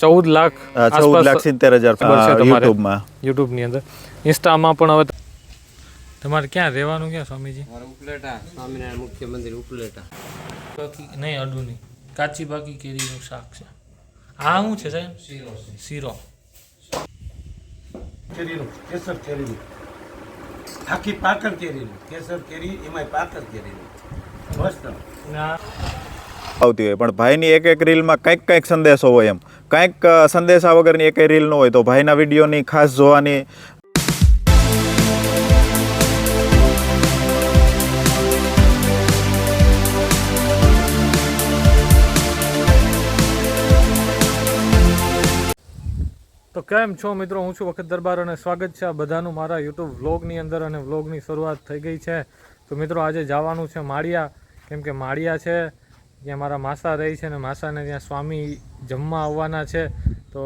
ચૌદ લાખ ચૌદ લાખ સિત્તેર હજાર ખબર છે તમારે. યુટ્યુબમાં યુટ્યુબની અંદર. ઇન્સ્ટામાં પણ હવે તમારે ક્યાં રહેવાનું ક્યાં સ્વામીજી? ઉપલેટા સ્વામિનારાયણ મુખ્ય મંદિર ઉપલેટા. બાકી નહીં અડું નહીં. કાચી બાકી કેરીનું શાક છે. આ શું છે સાહેબ? શીરો શીરો. કેરીનું કેસર કેરીનું. આખી પાકર કેરીનું કેસર કેરી એમાંય પાકર કેરીનું. મસ્ત. આવતી હોય પણ ભાઈની એક એક રીલમાં કંઈક કંઈક સંદેશો હોય એમ. કંઈક સંદેશા વગરની એકેય રીલ ન હોય તો ભાઈના વિડીયોની ખાસ જોવાની. તો કેમ છો મિત્રો? હું છું વખત દરબાર અને સ્વાગત છે આ બધાનું મારા યુટ્યુબ વ્લોગની અંદર અને વ્લોગની શરૂઆત થઈ ગઈ છે. તો મિત્રો, આજે જવાનું છે માળિયા. કેમ કે માળિયા છે. ત્યાં મારા માસા રહી છે અને માસાને ત્યાં સ્વામી જમવા આવવાના છે તો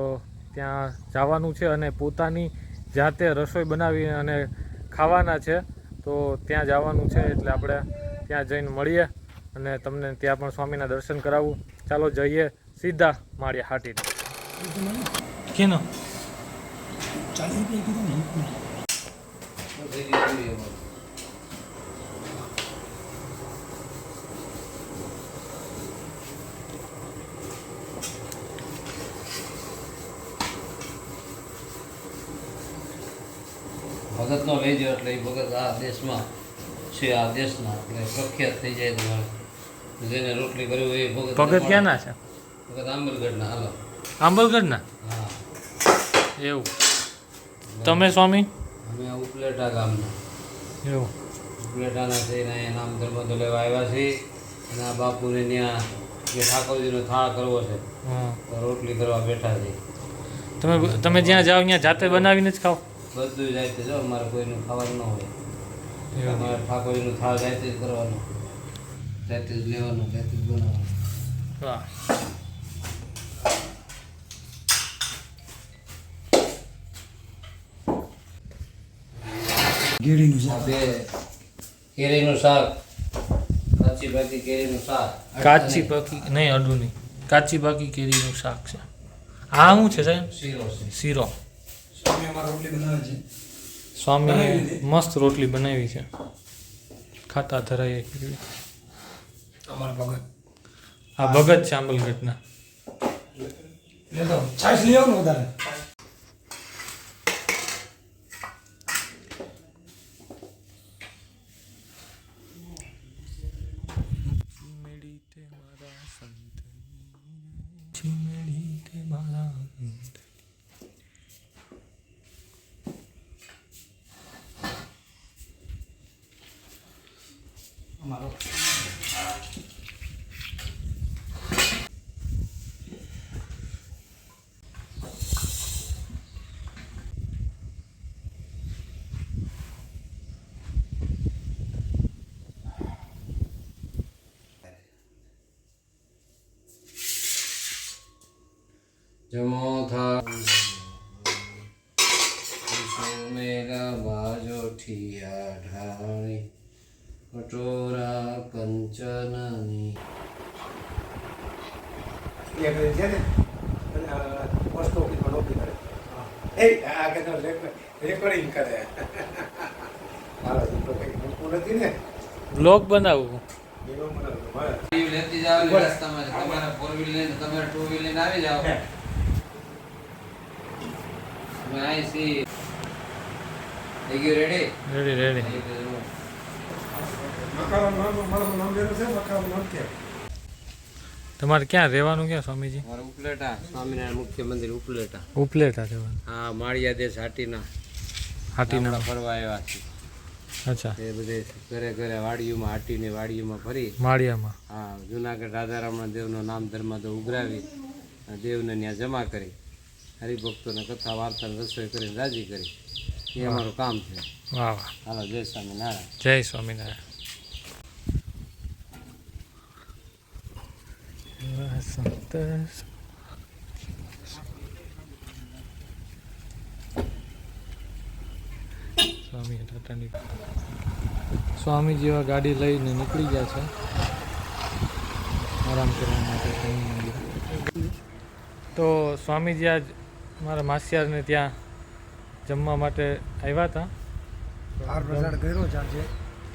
ત્યાં જવાનું છે અને પોતાની જાતે રસોઈ બનાવી અને ખાવાના છે તો ત્યાં જવાનું છે એટલે આપણે ત્યાં જઈને મળીએ અને તમને ત્યાં પણ સ્વામીના દર્શન કરાવું. ચાલો જઈએ સીધા માળિયા હાટી કેનો? ભગતનો લઈ જાઓ એટલે એ ભગત આ દેશમાં છે આ દેશના. એટલે પ્રખ્યાત થઈ જાય તમારે જેને રોટલી કર્યું એ ભગત ભગત ક્યાંના છે? ભગત આંબલગઢના હાલો. આંબલગઢના હા. એવું. તમે સ્વામી? અમે ઉપલેટા ગામના. એવું. ઉપલેટાના થઈને અહીંયા નામ ધર્મ તો લેવા આવ્યા છીએ. અને આ બાપુને ત્યાં જે ઠાકોરજીનો થાળ કરવો છે હા. તો રોટલી કરવા બેઠા છે તમે તમે જ્યાં જાઓ ત્યાં જાતે બનાવીને જ ખાઓ? બધું જાય છે જો અમારે કોઈનું ખાવાનું ન હોય. અમારે ઠાકોરજીનું થાળ જાતે જ કરવાનું. જાતે જ લેવાનું જાતે જ બનાવવાનું. વાહ. શાક. બે. કેરીનું શાક. કાચી પાકી કેરીનું શાક. કાચી પાકી નહીં અડું નહીં. કાચી પાકી કેરીનું શાક છે. આ શું છે સાહેબ? શીરો છે. શીરો. સ્વામી મસ્ત રોટલી બનાવી છે. ખાતા ધરાય. અમારા ભગત. આ ભગત છે આંબલગઢના. લેતો છાશ લઈ આવો ને વધારે અમારો જમો થા મેરા બાજો ઠિયા ઢાળી કટોરા કંચનની એક છે ને પોસ્ટ નોકરી કરે એ આ કે રેકોર્ડિંગ કરે મારા દીકરો કંઈક મૂકવું નથી ને બ્લોગ બનાવવું લેતી જાવ તમારે ફોર વ્હીલ લઈને તમારે ટુ વ્હીલ લઈને આવી જાઓ અમે અહીં સી. થઈ Ready, ready. રેડી રેડી મકાન નામ મારું નામ દેવું છે મકાન નામ કે. તમારે ક્યાં રહેવાનું ક્યાં સ્વામીજી? મારું ઉપલેટા. સ્વામિનારાયણ મુખ્ય મંદિર ઉપલેટા. ઉપલેટા રહેવાનું. હા માળિયા દેશ હાટીના. હાટીના. ફરવા આવ્યા છે. અચ્છા. એ બધે ઘરે ઘરે વાડીઓમાં હાટીની વાડીઓમાં ફરી. માળિયામાં. હા જુનાગઢ રાધારામણ દેવનું નામ ધર્મ તો ઉઘરાવી દેવને ત્યાં જમા કરી. હરિભક્તોને કથા વાર્તાને રસોઈ કરીને રાજી કરી. એ અમારું કામ છે. વાહ વાહ. હાલો જય સ્વામિનારાયણ. જય સ્વામિનારાયણ. સ્વામી ટાટાની સ્વામી જેવા ગાડી લઈને નીકળી ગયા છે. આરામ કરવા માટે તો સ્વામીજી આજ મારા માસિયારને ત્યાં જમવા માટે આવ્યા હતા. થાળ પ્રસાદ કર્યો છે આજે.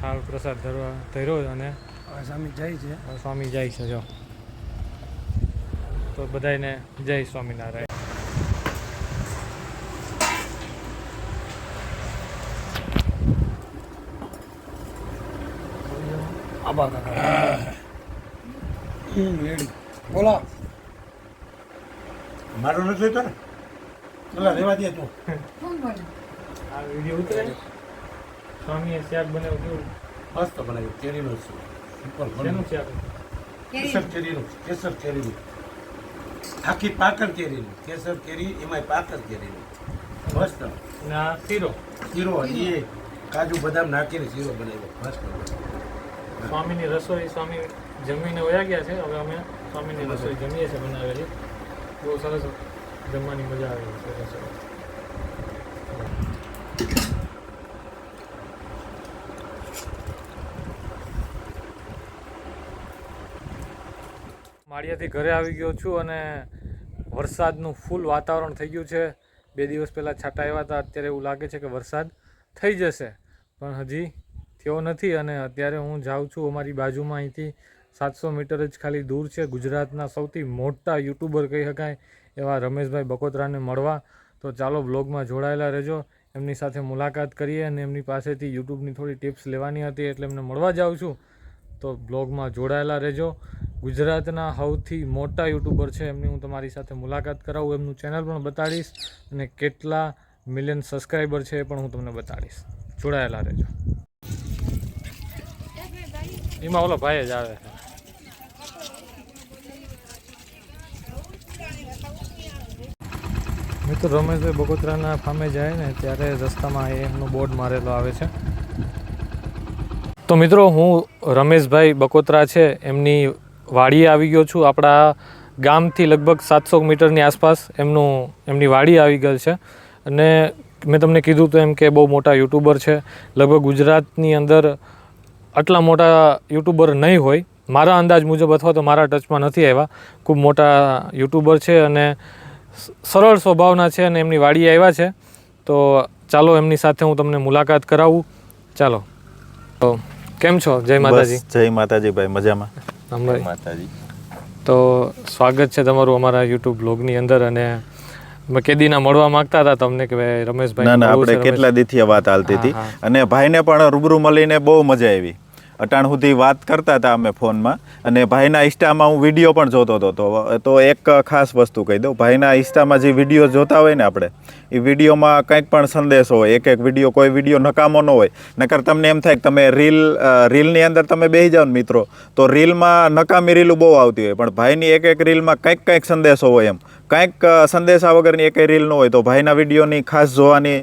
થાળ પ્રસાદ ધરવા ધર્યો અને સ્વામી જાય છે. સ્વામી જાય છે જો. તો બધાને જય સ્વામિનારાયણ. આબા કાકા. બોલો. મારો નથી તો ને? ચલા રેવા દે તું. આ વીડિયો ઉતરે? સ્વામીએ શાક બનાવ્યું કેવું? મસ્ત બનાવ્યું કેરીનું છે. સિમ્પલ શેનું શાક? કેસર કેરીનું કેસર કેરીનું. આખી પાકર કેરીનું કેસર કેરી એમાંય પાકર કેરીનું. મસ્ત. અને આ શીરો? શીરો એ કાજુ બદામ નાખીને શીરો બનાવ્યો. મસ્ત. સ્વામીની રસોઈ સ્વામી જમીને વયા ગયા છે. હવે અમે સ્વામીની રસોઈ જમીએ છીએ બનાવેલી. બહુ સરસ. જમવાની મજા આવે છે માળિયાથી ઘરે આવી ગયો છું અને વરસાદનું ફૂલ વાતાવરણ થઈ ગયું છે. બે દિવસ પહેલાં છાંટા આવ્યા હતા, અત્યારે એવું લાગે છે કે વરસાદ થઈ જશે. પણ હજી થયો નથી અને અત્યારે હું જાઉં છું અમારી બાજુમાં અહીંથી સાતસો મીટર જ ખાલી દૂર છે. ગુજરાતના સૌથી મોટા યુટ્યુબર કહી શકાય એવા રમેશભાઈ બકોત્રાને મળવા. તો ચાલો બ્લોગમાં જોડાયેલા રહેજો. એમની સાથે મુલાકાત કરીએ અને એમની પાસેથી યુટ્યુબની થોડી ટિપ્સ લેવાની હતી એટલે એમને મળવા જાઉં છું. તો બ્લોગમાં જોડાયેલા રહેજો. ગુજરાતના સૌથી મોટા યુટ્યુબર છે એમની હું તમારી સાથે મુલાકાત કરાવું. એમનું ચેનલ પણ બતાડીશ અને કેટલા મિલિયન સબસ્ક્રાઈબર છે એ પણ હું તમને બતાડીશ. જોડાયેલા રહેજો. એમાં ઓલો ભાઈ જ આવે છે મિત્રો, રમેશભાઈ બગોત્રાના ફામે જાય ને ત્યારે રસ્તામાં એમનો બોર્ડ મારેલો આવે છે. તો મિત્રો, હું રમેશભાઈ બકોત્રા છે, એમની વાડીએ આવી ગયો છું. આપણા ગામથી લગભગ સાતસો મીટરની આસપાસ એમનું, એમની વાડી આવી ગઈ છે. અને મેં તમને કીધું તો એમ કે બહુ મોટા યુટ્યુબર છે. લગભગ ગુજરાતની અંદર આટલા મોટા યુટ્યુબર નહીં હોય. મારા અંદાજ મુજબ અથવા તો મારા ટચમાં નથી આવ્યા. ખૂબ મોટા યુટ્યુબર છે અને સરળ સ્વભાવના છે અને એમની વાડી આવ્યા છે. તો ચાલો એમની સાથે હું તમને મુલાકાત કરાવું. ચાલો. તો કેમ છો? જય માતાજી. જય માતાજી ભાઈ મજામાં? માતાજી. તો સ્વાગત છે તમારું અમારા યુટ્યુબ બ્લોગની અંદર અને મેં કેદીના મળવા માંગતા હતા તમને કે ભાઈ રમેશભાઈ ના ના આપણે કેટલા દીથી વાત હાલતી હતી. અને ભાઈને પણ રૂબરૂ મળીને બહુ મજા આવી. અટાણ સુધી વાત કરતા હતા અમે ફોનમાં. અને ભાઈના ઇન્સ્ટામાં હું વીડિયો પણ જોતો હતો. તો તો એક ખાસ વસ્તુ કહી દઉં. ભાઈના ઇન્સ્ટામાં જે વીડિયો જોતા હોય ને આપણે, એ વિડીયોમાં કંઈક પણ સંદેશો હોય, એક એક વીડિયો, કોઈ વીડિયો નકામો ન હોય. નકર તમને એમ થાય કે તમે રીલ રીલની અંદર તમે બેસી જાઓ મિત્રો, તો રીલમાં નકામી રીલું બહુ આવતી હોય. પણ ભાઈની એક એક રીલમાં કંઈક કંઈક સંદેશો હોય એમ. કંઈક સંદેશા વગરની એકેય રીલ ન હોય તો ભાઈના વિડીયોની ખાસ જોવાની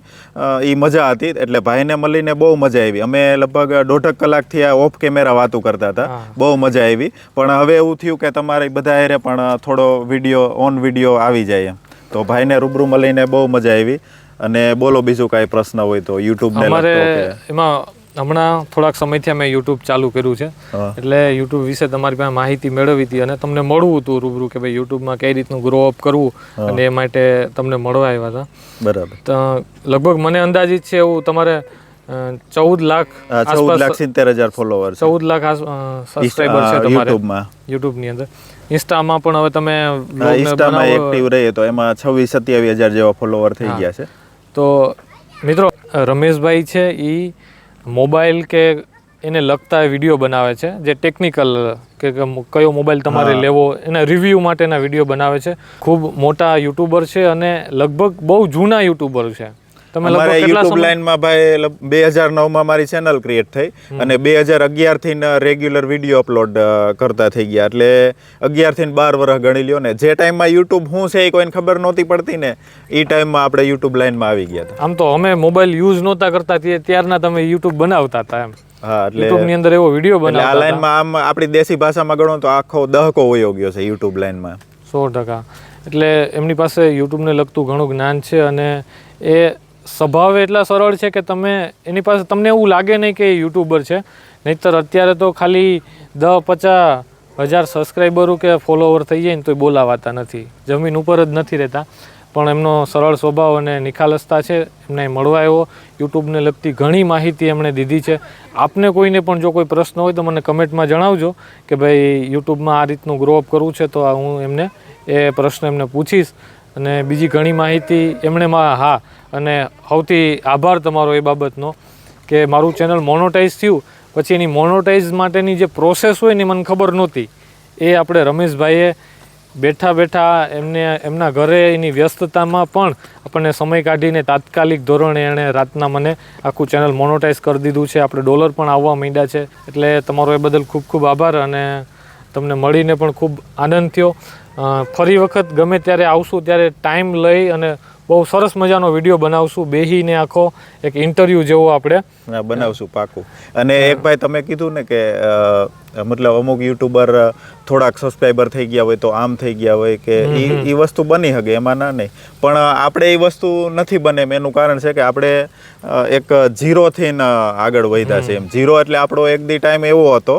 એ મજા હતી. એટલે ભાઈને મળીને બહુ મજા આવી. અમે લગભગ દોઢક કલાકથી આ ઓફ કેમેરા વાતો કરતા હતા. બહુ મજા આવી. પણ હવે એવું થયું કે તમારે બધા હારે પણ થોડો વીડિયો ઓન વીડિયો આવી જાય એમ. તો ભાઈને રૂબરૂ મળીને બહુ મજા આવી. અને બોલો બીજું કાંઈ પ્રશ્ન હોય તો યુટ્યુબને અમારે એમાં હમણાં થોડાક સમયથી અમે યુટ્યુબ ચાલુ કર્યું છે. એટલે યુટ્યુબ વિશે તમારી પાસે માહિતી મેળવી હતી અને તમને મળવું હતું રૂબરૂ કે ભાઈ યુટ્યુબમાં કઈ રીતનું ગ્રો અપ કરવું અને એ માટે તમને મળવા આવ્યા હતા. બરાબર. તો લગભગ મને અંદાજિત છે એવું તમારે ચૌદ લાખ ચૌદ લાખ સિત્તેર હજાર ફોલોવર ચૌદ લાખ સબસ્ક્રાઈબર છે તમારે યુટ્યુબની અંદર. ઇન્સ્ટામાં પણ હવે તમે ઇન્સ્ટામાં એક્ટિવ રહીએ તો એમાં છવ્વીસ સત્યાવીસ હજાર જેવા ફોલોવર થઈ ગયા છે. તો મિત્રો રમેશભાઈ છે એ મોબાઈલ કે એને લગતા વીડિયો બનાવે છે જે ટેકનિકલ કે કયો મોબાઈલ તમારે લેવો એના રિવ્યૂ માટેના વીડિયો બનાવે છે. ખૂબ મોટા યુટ્યુબર છે અને લગભગ બહુ જૂના યુટ્યુબર છે. તમે અમારે યુટ્યુબ લાઈનમાં ભાઈ બે હજાર નવમાં મારી ચેનલ ક્રિએટ થઈ અને બે હજાર અગિયારથી રેગ્યુલર વીડિયો અપલોડ કરતા થઈ ગયા. એટલે અગિયારથી બાર વર્ષ ગણી લ્યો ને. જે ટાઈમમાં યુટ્યુબ શું છે એ કોઈને ખબર નહોતી પડતી ને એ ટાઈમમાં આપણે યુટ્યુબ લાઈનમાં આવી ગયા હતા. આમ તો અમે મોબાઈલ યુઝ નહોતા કરતા ત્યારના તમે યુટ્યુબ બનાવતા હતા એમ. હા એટલે યુટ્યુબની અંદર એવો વીડિયો એટલે આ બનાવતા લાઈનમાં આમ આપણી દેશી ભાષામાં ગણો તો આખો દહકો વયો ગયો છે યુટ્યુબ લાઈનમાં. સો ટકા. એટલે એમની પાસે યુટ્યુબને લગતું ઘણું જ્ઞાન છે અને એ સ્વભાવ એટલા સરળ છે કે તમે એની પાસે તમને એવું લાગે નહીં કે એ યુટ્યુબર છે. નહીંતર અત્યારે તો ખાલી દસ પચાસ હજાર સબસ્ક્રાઈબરો કે ફોલોવર થઈ જાય ને તોય બોલાવાતા નથી. જમીન ઉપર જ નથી રહેતા. પણ એમનો સરળ સ્વભાવ અને નિખાલસતા છે, એમને મળવા એવો યુટ્યુબને લગતી ઘણી માહિતી એમણે દીધી છે. આપને કોઈને પણ જો કોઈ પ્રશ્ન હોય તો મને કમેન્ટમાં જણાવજો કે ભાઈ યુટ્યુબમાં આ રીતનું ગ્રો અપ કરવું છે તો હું એમને એ પ્રશ્ન એમને પૂછીશ. અને બીજી ઘણી માહિતી એમણે હા, અને સૌથી આભાર તમારો એ બાબતનો કે મારું ચેનલ મોનોટાઈઝ થયું. પછી એની મોનોટાઈઝ માટેની જે પ્રોસેસ હોય ને મને ખબર નહોતી. એ આપણે રમેશભાઈએ બેઠા બેઠા એમને, એમના ઘરે એની વ્યસ્તતામાં પણ આપણને સમય કાઢીને તાત્કાલિક ધોરણે એણે રાતના મને આખું ચેનલ મોનોટાઈઝ કરી દીધું છે. આપણે ડોલર પણ આવવા માંડ્યા છે. એટલે તમારો એ બદલ ખૂબ ખૂબ આભાર અને તમને મળીને પણ ખૂબ આનંદ થયો. ફરી વખત ગમે ત્યારે આવશું ત્યારે ટાઈમ લઈ અને બહુ સરસ મજાનો વીડિયો બનાવશું. બેહીને આખો એક ઇન્ટરવ્યૂ જેવો આપણે. બનાવશું પાકું. અને એક ભાઈ તમે કીધું ને કે મતલબ અમુક યુટ્યુબર થોડાક સબસ્ક્રાઈબર થઈ ગયા હોય તો આમ થઈ ગયા હોય કે ઈ વસ્તુ બની શકે એમાં ના નહીં. પણ આપણે એ વસ્તુ નથી બને એમ. એનું કારણ છે કે આપણે એક ઝીરોથી આગળ વધ્યા છે એમ. ઝીરો એટલે આપણો એક દી ટાઈમ એવો હતો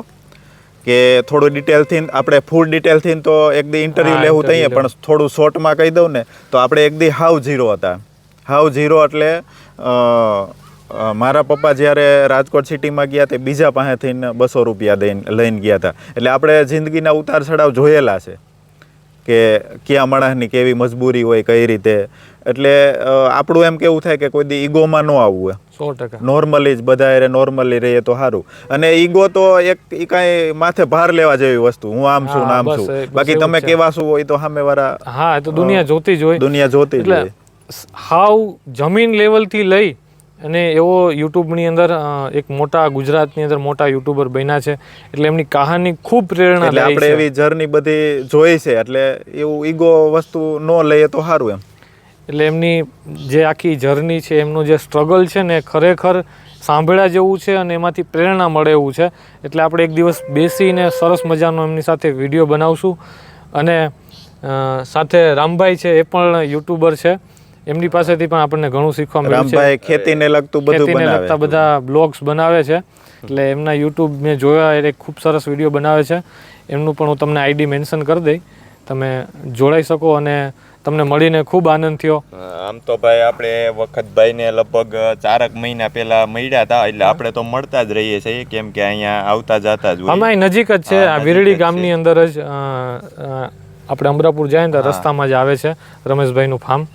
કે થોડું ડિટેલથી આપણે ફૂલ ડિટેલથી તો એક દી ઇન્ટરવ્યૂ લેવું થઈએ પણ થોડું શોર્ટમાં કહી દઉં ને તો આપણે એક દી હાવ ઝીરો હતા. હાવ ઝીરો એટલે મારા પપ્પા જ્યારે રાજકોટ સિટીમાં ગયા તે બીજા પાસેથી બસો રૂપિયા દઈને લઈને ગયા હતા. એટલે આપણે જિંદગીના ઉતાર ચઢાવ જોયેલા છે કે કયા માણસની કેવી મજબૂરી હોય કઈ રીતે. એટલે આપણું એમ કેવું થાય કે કોઈ દી ઈગોમાં ન આવવું સો ટકા. નોર્મલી જ બધા એ નોર્મલી રહીએ તો સારું અને ઈગો તો એક એ કાંઈ માથે ભાર લેવા જેવી વસ્તુ. હું આમ છું આમ છું. બાકી તમે કેવા શું હોય તો સામે વાળા હા એ તો દુનિયા જોતી જ હોય. દુનિયા જોતી જ હોય. હાવ જમીન લેવલથી લઈ અને એવો યુટ્યુબની અંદર એક મોટા ગુજરાતની અંદર મોટા યુટ્યુબર બન્યા છે. એટલે એમની કહાની ખૂબ પ્રેરણા આપણે એવી જર્ની બધી જોઈ છે. એટલે એવું ઈગો વસ્તુ ન લઈએ તો સારું એમ. એટલે એમની જે આખી જર્ની છે એમનું જે સ્ટ્રગલ છે ને ખરેખર સાંભળ્યા જેવું છે અને એમાંથી પ્રેરણા મળે એવું છે. એટલે આપણે એક દિવસ બેસીને સરસ મજાનો એમની સાથે વીડિયો બનાવશું. અને સાથે રામભાઈ છે એ પણ યુટ્યુબર છે. એમની પાસેથી પણ આપણને ઘણું શીખવા મળ્યું છે. ખેતીને લગતું બધું ખેતીને લગતા બધા બ્લોગ્સ બનાવે છે. એટલે એમના યુટ્યુબ મેં જોયા એટલે ખૂબ સરસ વીડિયો બનાવે છે. એમનું પણ હું તમને આઈડી મેન્શન કરી દઈ. તમે જોડાઈ શકો અને તમને મળીને ખૂબ આનંદ થયો. આમ તો ભાઈ આપણે વખતભાઈને લગભગ ચારક મહિના પહેલા મળ્યા હતા એટલે આપણે તો મળતા જ રહીએ છીએ કેમ કે અહીંયા આવતા જતા જ અમારી નજીક જ છે આ વિરડી ગામની અંદર જ આપણે અમરાપુર જાય ને તો રસ્તામાં જ આવે છે રમેશભાઈનું ફાર્મ.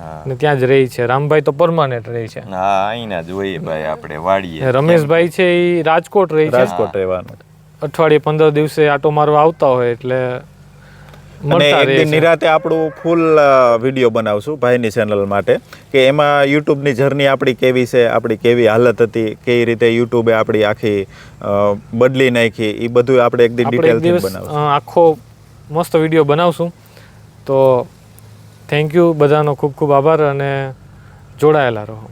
ને અને ત્યાં જ રહી છે રામભાઈ તો પરમાનન્ટ રહી છે. હા અહીંના જ હોઈએ ભાઈ આપણે વાડીએ. રમેશભાઈ છે એ રાજકોટ રહી છે. રાજકોટ રહેવાનું. અઠવાડિયે પંદર દિવસે આટો મારવા આવતા હોય એટલે અને એક દિન નિરાતે આપણું ફૂલ વીડિયો બનાવશું ભાઈની ચેનલ માટે કે એમાં યુટ્યુબની જર્ની આપણી કેવી છે આપણી કેવી હાલત હતી કેવી રીતે યુટ્યુબે આપણી આખી બદલી નાખી એ બધું આપણે એક દિન ડિટેલથી બનાવશું. આખો મસ્ત વીડિયો બનાવશું. તો થેન્ક યુ બધાનો ખૂબ ખૂબ આભાર અને જોડાયેલા રહો.